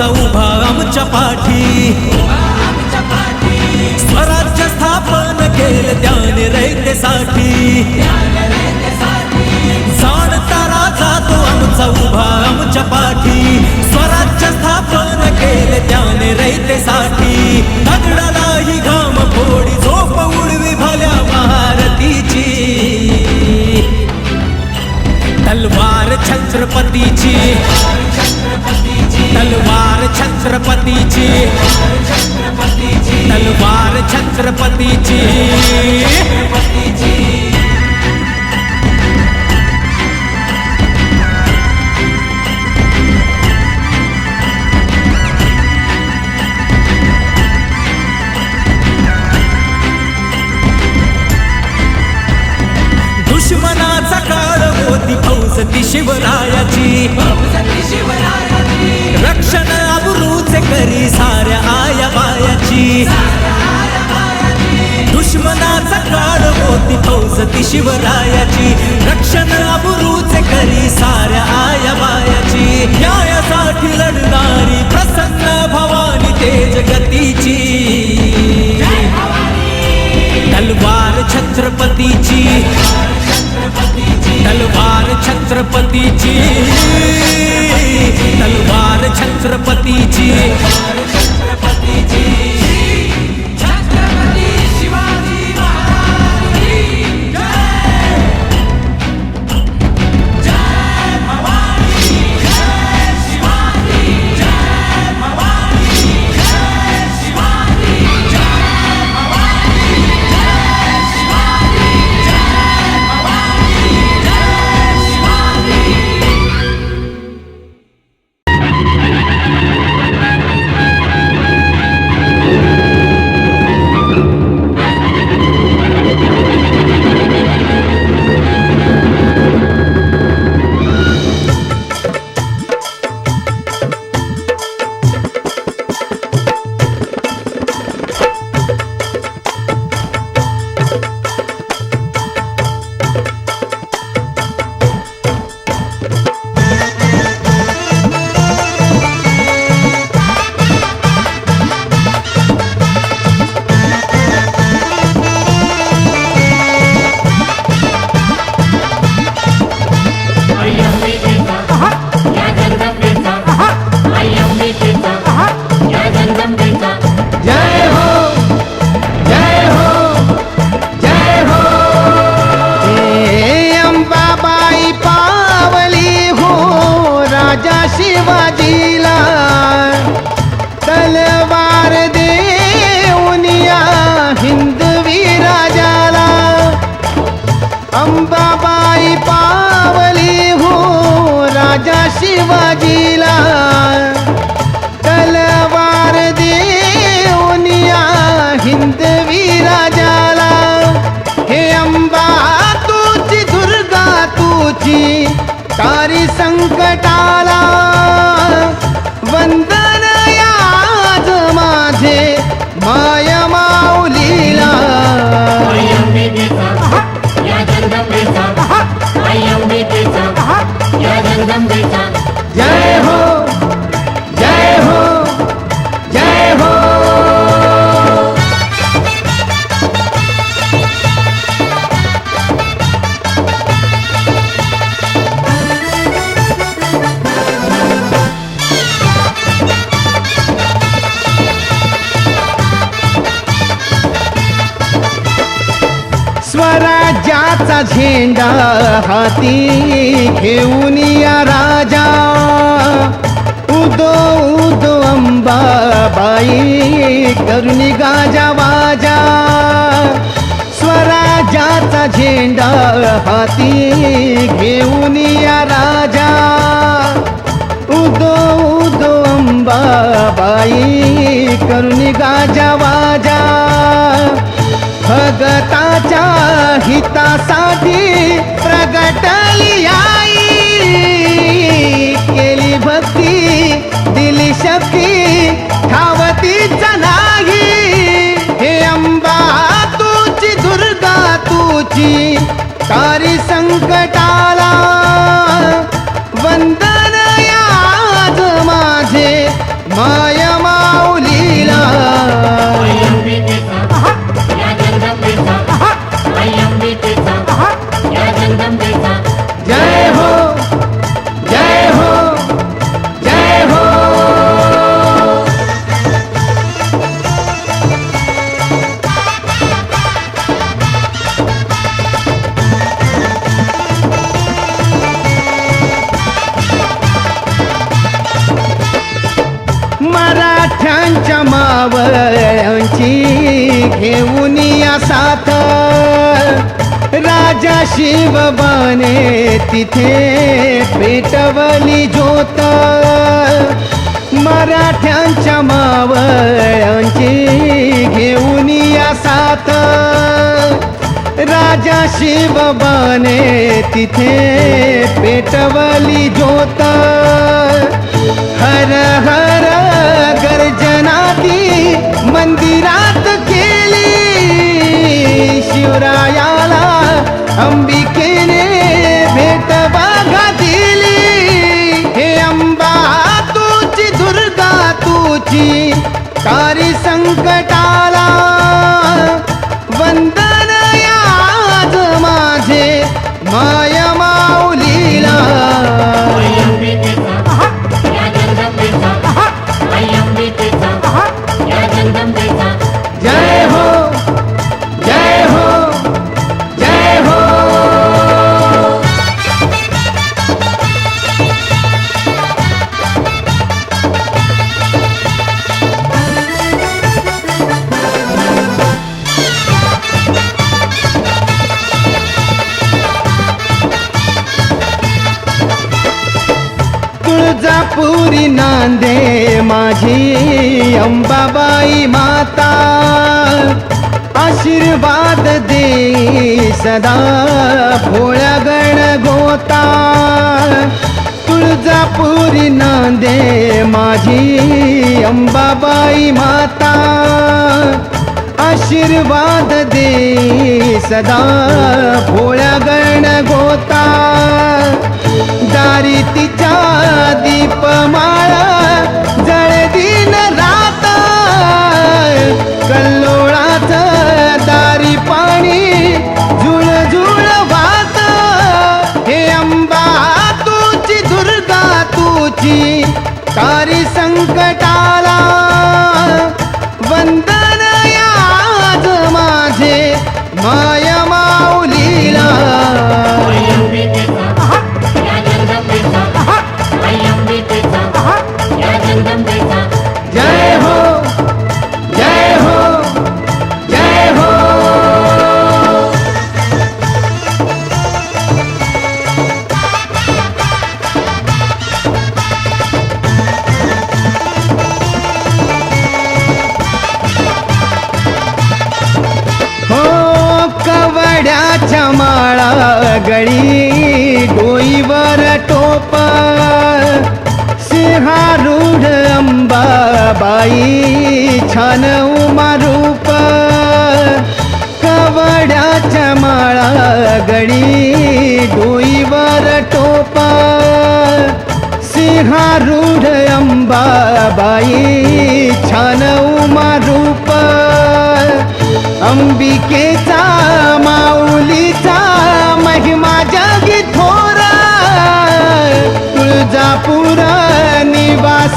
जातो उभा आमच्या पाठी. स्वराज्य स्थापन केलं त्याने रयतेसाठी. जाणता तारा तो आमचा उभा आमच्या पाठी. स्वराज्य स्थापन केलं त्याने रयतेसाठी. दगडालाही घाम फोडी झोप उडवी भल्या महारतीची तलवार छत्रपतीची. तलवार छत्रपतीची. तलवार छत्रपतीची. दुश्मनाचा काळ होती फौज ती शिवरायाची. रक्षण अबरूचे करी साऱ्या आया बायाची. दुश्मनाचा काळ होती फौज ती शिवरायाची. रक्षण अबरूचे करी साऱ्या आया बायाची. न्यायासाठी लढणारी प्रसन्न भवानी तेज गतीची तलवार छत्रपतीची. तलवार छत्रपतीची तलवार छत्रपतीची. शिवाजीला तलवार देऊनिया हिंदवी राजाला हे अंबा तुझी दुर्गा तुझी तारी संकटाला झेंडा हाती घेऊन या राजा. उदो उदो अंबाबाई करुणी गाजा वाजा. स्वराजाचा झेंडा हाती घेऊन या राजा. उदो उदो अंबाबाई करुणी गाजा वाजा. भगताच्या हितासा तुझी तारी संकटाला शिवबाने तिथे पेटवली ज्योत. मराठ्यांच्या मावळ्यांची घेऊन या साथ. राजा शिवबाने तिथे पेटवली ज्योत. हर हर गर्जनाती मंदिरात केली. शिवराया अंबिकेने भेट बघा दिली. हे अंबा तुझी दुर्गा तुझी सारी संकटाला सदा भोळ्या गण गोता. तुळजापुरी नांदे माझी अंबाबाई माता. आशीर्वाद दे सदा भोळ्या गण गोता. दारी तिच्या दीपमाळा जळ दिन रात. कल्लोळाच दारी पाणी तुझी तारी संकटाला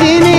హాసిని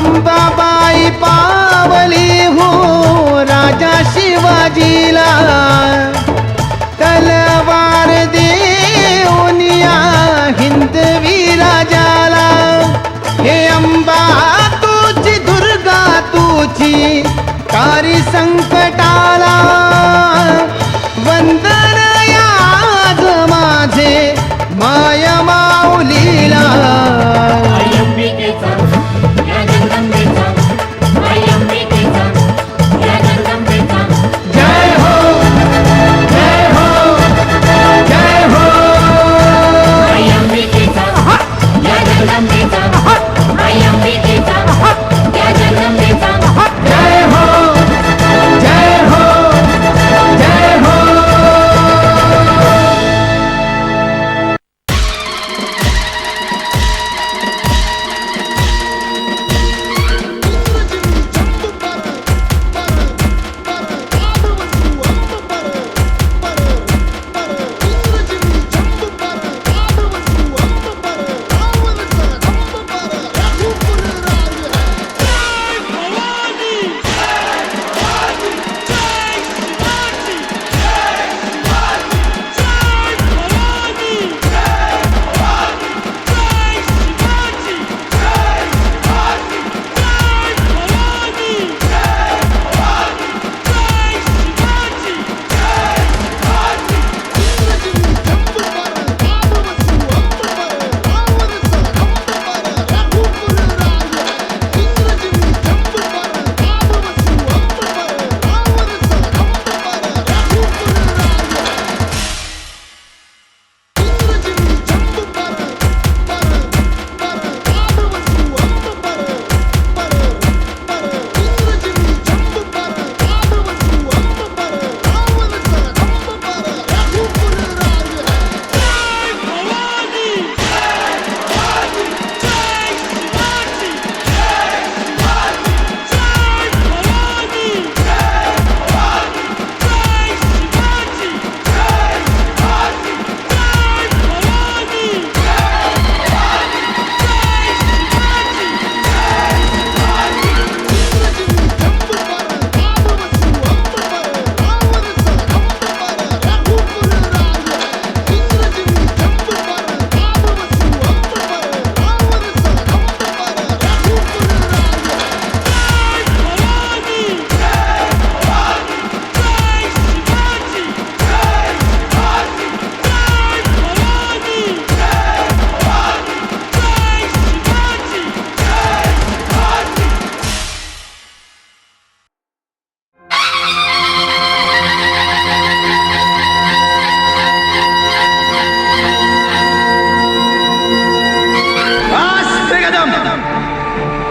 अंबाबाई पावली हो राजा शिवाजीला. तलवार देऊनिया हिंदवी राजाला. हे अंबा तुझी दुर्गा तुझी kadam.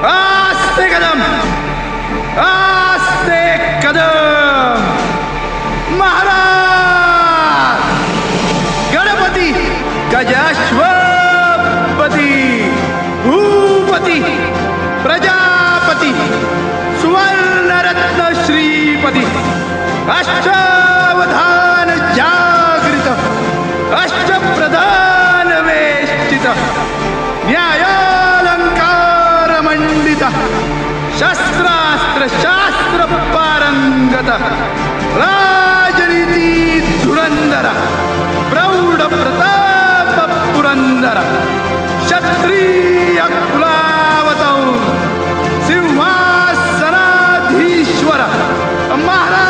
Aste kadam. Aste kadam. राजनीती धुरंधर प्रौढ प्रताप पुरंदर क्षत्रिय कुलावतौ सिंहासनाधीश्वर महाराजाधिराज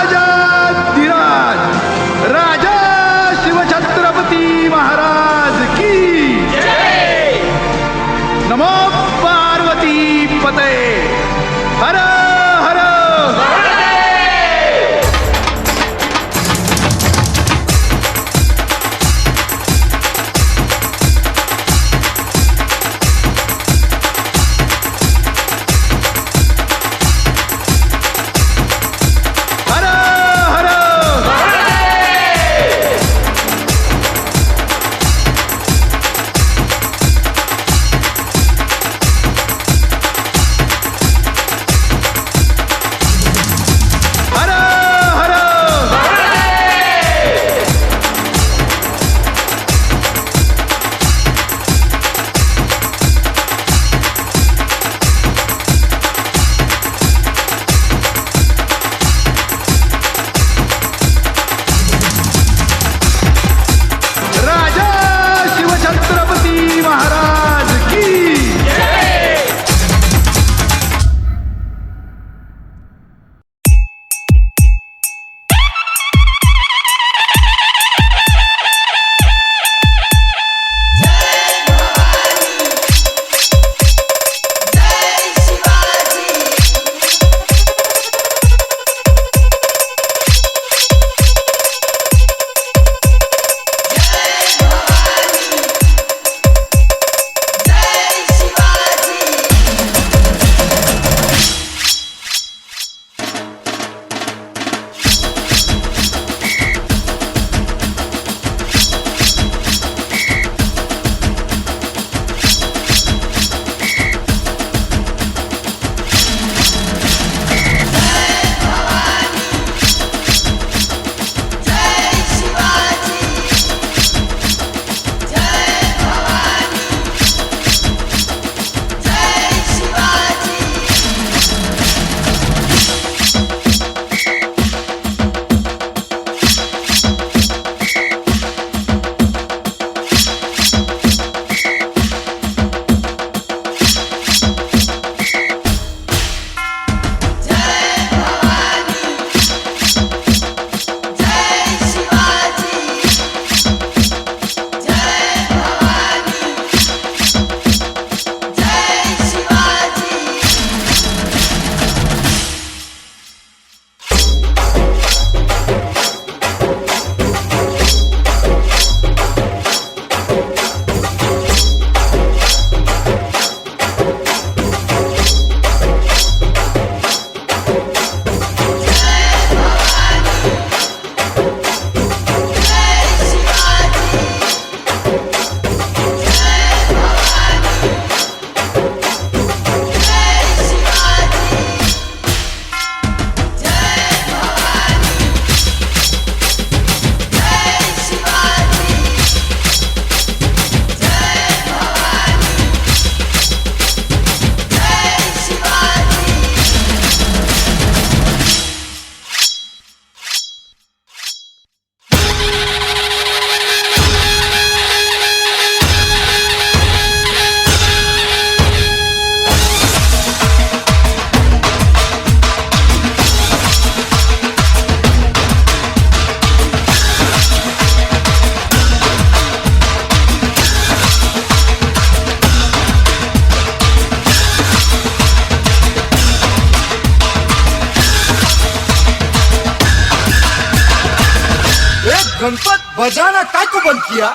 गणपत बजाना काय को बंद किया?